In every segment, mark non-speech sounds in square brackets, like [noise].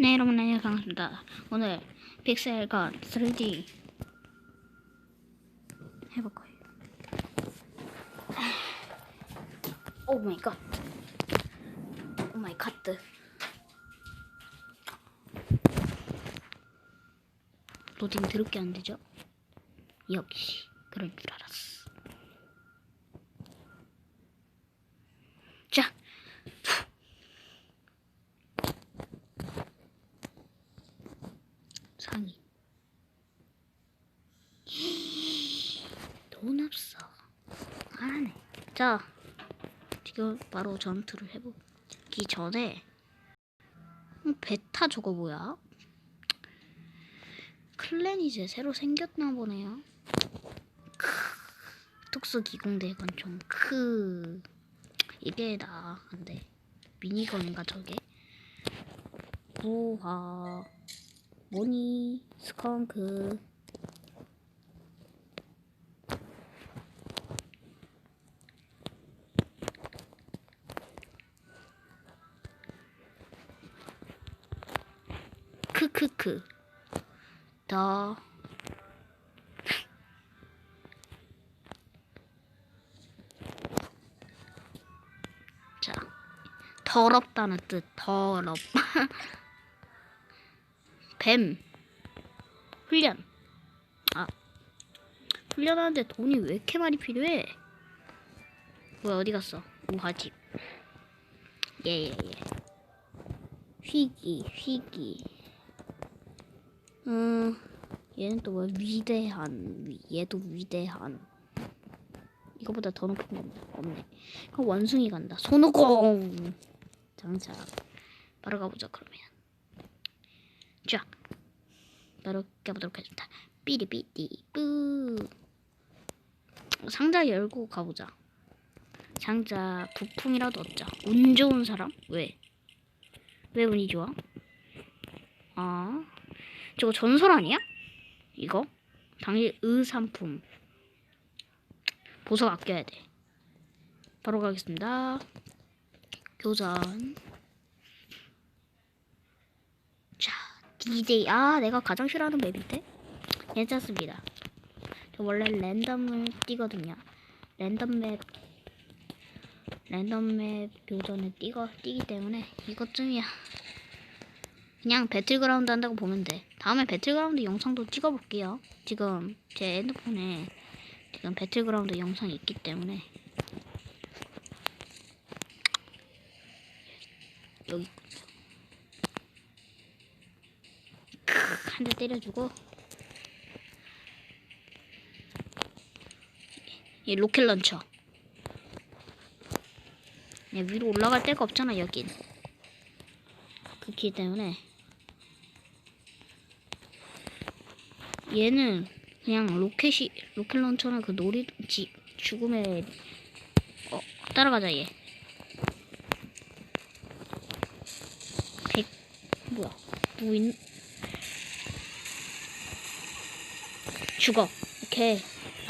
네 여러분 안녕하세요 반갑습니다 오늘 픽셀과 3D 해볼 거예요 오 마이 갓. 오 마이 갓. 로딩 더럽게 안 되죠? 역시 그럴 줄 알았어. 자, 상의. 돈 없어. 안 하네. 자, 지금 바로 전투를 해보기 전에 어, 베타 저거 뭐야? 클랜 이제 새로 생겼나 보네요. 크, 특수 기공대 권총 크 이게 나한데 미니건인가 저게? 우와 모니 스컹크 크크크 더 자, 더럽다는 뜻, 더럽. [laughs] 뱀. 훈련. 아. 훈련하는데 돈이 왜 이렇게 많이 필요해? 뭐야, 어디 갔어? 우하집. 예, 예, 예. 휘기, 휘기. 음, 얘는 또 뭐야? 위대한. 위, 얘도 위대한. 이거보다 더 높은 건 없네. 그럼 원숭이 간다. 손오공 장착. 바로 가보자 그러면. 자, 바로 가보도록 하겠습니다. 삐리삐리 뿌. 상자 열고 가보자. 상자 부품이라도 얻자. 운 좋은 사람? 왜? 왜 운이 좋아? 아, 저거 전설 아니야? 이거? 당일 의상품. 보석 아껴야 돼. 바로 가겠습니다. 교전. 자, DJ. 아, 내가 가장 싫어하는 맵인데? 괜찮습니다. 저 원래 랜덤을 뛰거든요. 랜덤 맵, 랜덤 맵 교전을 뛰거, 뛰기 때문에 이것쯤이야. 그냥 배틀그라운드 한다고 보면 돼. 다음에 배틀그라운드 영상도 찍어볼게요. 지금 제 핸드폰에 지금 배틀그라운드 영상이 있기 때문에. 여기. 한 대 때려주고. 이 로켓 런처. 야, 위로 올라갈 데가 없잖아 여긴. 그렇기 때문에 얘는 그냥 로켓이 로켓 런처는 그 놀이 지, 죽음의 어 따라가자 얘. 백 뭐야 누구 있 죽어. 오케이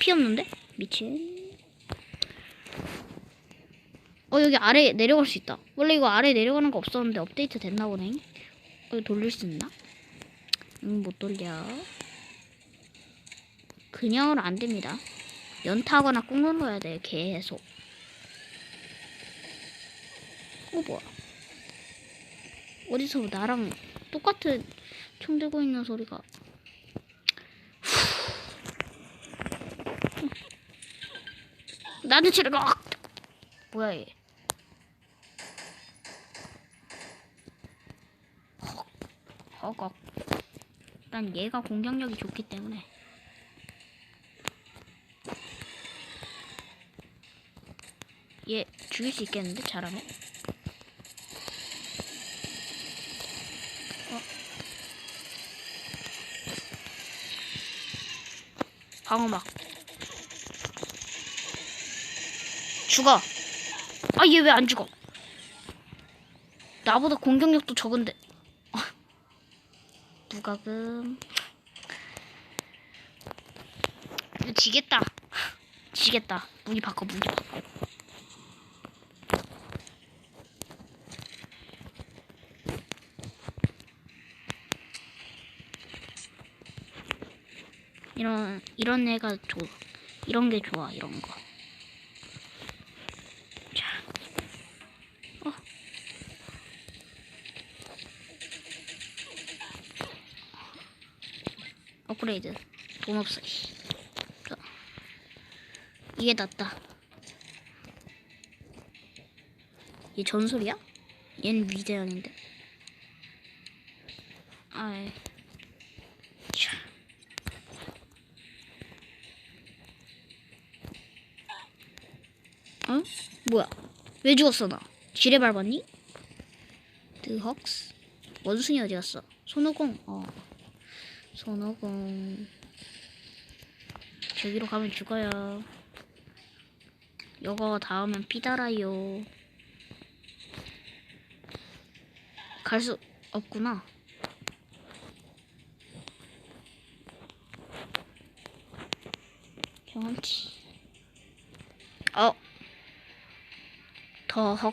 피 없는데 미친. 어 여기 아래 내려갈 수 있다. 원래 이거 아래 내려가는 거 없었는데 업데이트 됐나 보네. 어 돌릴 수 있나? 음못 돌려. 그냥으로 안 됩니다. 연타하거나 꾹 눌러야 돼, 계속. 어, 뭐야. 어디서 나랑 똑같은 총 들고 있는 소리가. 치러 가! 뭐야, 얘. 허걱. 일단 얘가 공격력이 좋기 때문에. 얘 죽일 수 있겠는데 잘하면? 어? 방어막. 죽어. 아 얘 왜 안 죽어? 나보다 공격력도 적은데. 어. 누가금. 지겠다. 지겠다. 무기 바꿔 무기 바꿔 이런 이런 애가 좋아. 이런 게 좋아. 이런 거. 자. 어. 업그레이드. 돈 없어. 씨. 자. 이게 낫다. 얘 전설이야? 얘는 위대한인데. 어? 뭐야? 왜 죽었어 나? 지뢰 밟았니? 드헉스 원숭이 어디 갔어? 손오공 어 손오공 저기로 가면 죽어요 요거 닿으면 피달아요 갈 수 없구나 경험치 어 더헉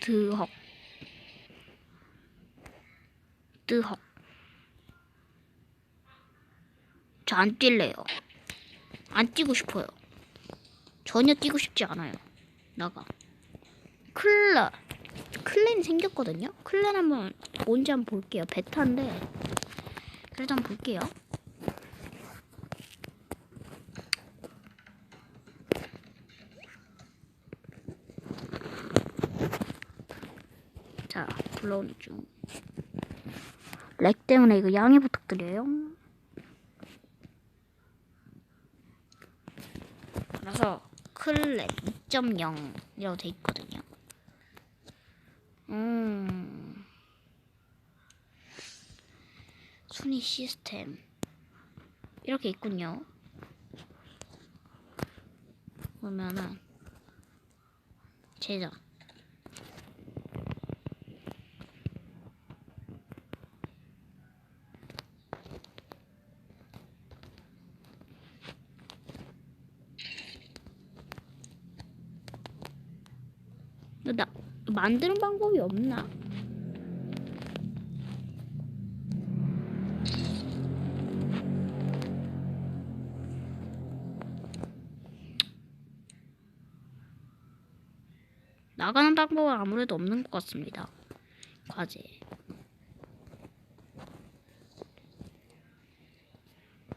드헉 뜨헉 저 안 뛸래요. 안 뛰고 싶어요. 전혀 뛰고 싶지 않아요. 나가. 클라 클랜이 생겼거든요? 클랜 한번 뭔지 한번 볼게요. 베타인데. 그래도 한번 볼게요 자 불러오는 중 렉 때문에 이거 양해 부탁드려요. 그래서 클랩 2.0이라고 돼 있거든요. 음. 순위 시스템 이렇게 있군요. 보면은 제작 나 만드는 방법이 없나? 나가는 방법은 아무래도 없는 것 같습니다. 과제.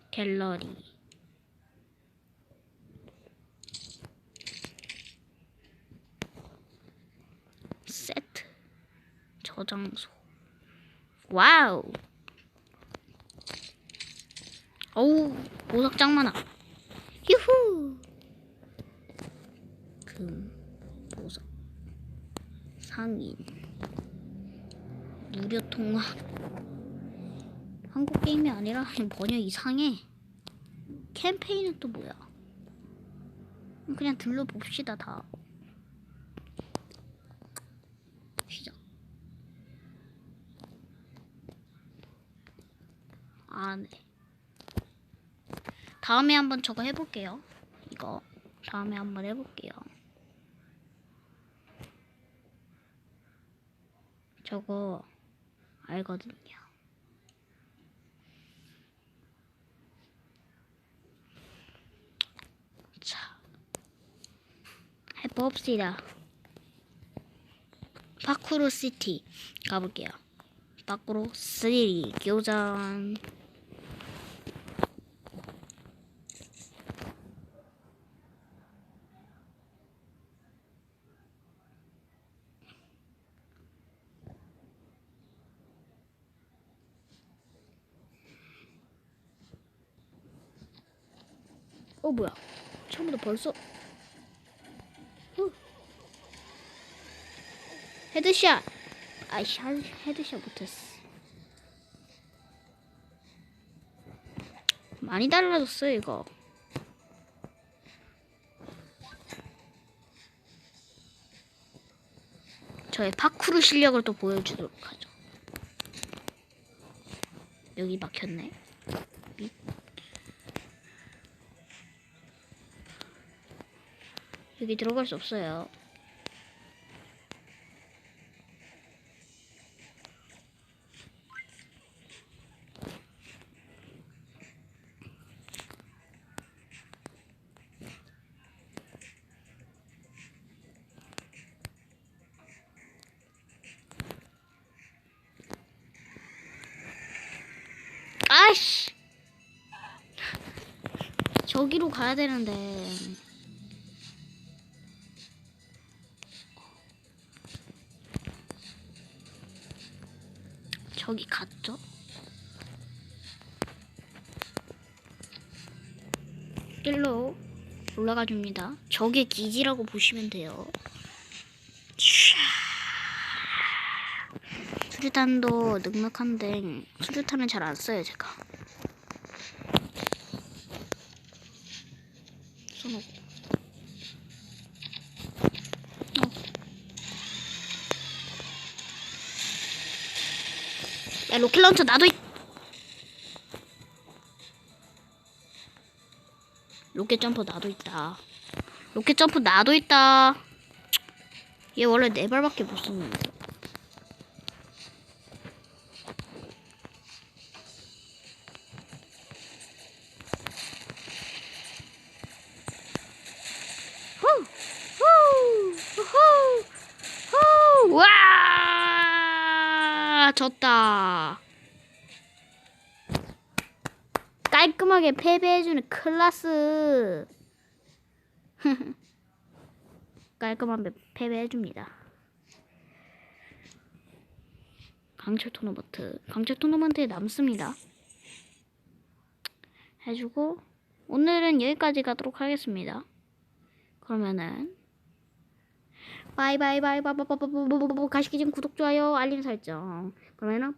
갤러리. 세트 저장소. 와우. 어우 보석 짱 많아 휴후. 금 보석. 상인. 무료 통화. 한국 게임이 아니라 [laughs] 번역 이상해. 캠페인은 또 뭐야? 그냥 둘러봅시다 다 시작. 아, 네. 다음에 한번 저거 해볼게요. 이거. 다음에 한번 해볼게요. 저거 알거든요. 자. 해봅시다. 파쿠르 시티 가볼게요. 파쿠르 시티 교전. 어 뭐야? 처음부터 벌써 후. 헤드샷. 아이씨 한- 헤드샷 못했어. 많이 달라졌어요 이거. 저의 파쿠르 실력을 또 보여주도록 하죠. 여기 막혔네. 여기 들어갈 수 없어요. 아씨, 저기로 가야 되는데 저기 갔죠? 일로 올라가 줍니다. 저게 기지라고 보시면 돼요. 샤. 수류탄도 넉넉한데 수류탄은 잘 안 써요 제가. 야 로켓 런처 나도 있. 로켓 점프 나도 있다. 로켓 점프 나도 있다. 얘 원래 네 발밖에 못 쏘는데. 후! 후! 후! 후! 와! 졌다. 깔끔하게 패배해주는 클라스. 깔끔한 패- 패배해줍니다. 강철 토너먼트. 강철 토너먼트에 남습니다. 해주고, 오늘은 여기까지 가도록 하겠습니다. 그러면은, 설정. por lo menos.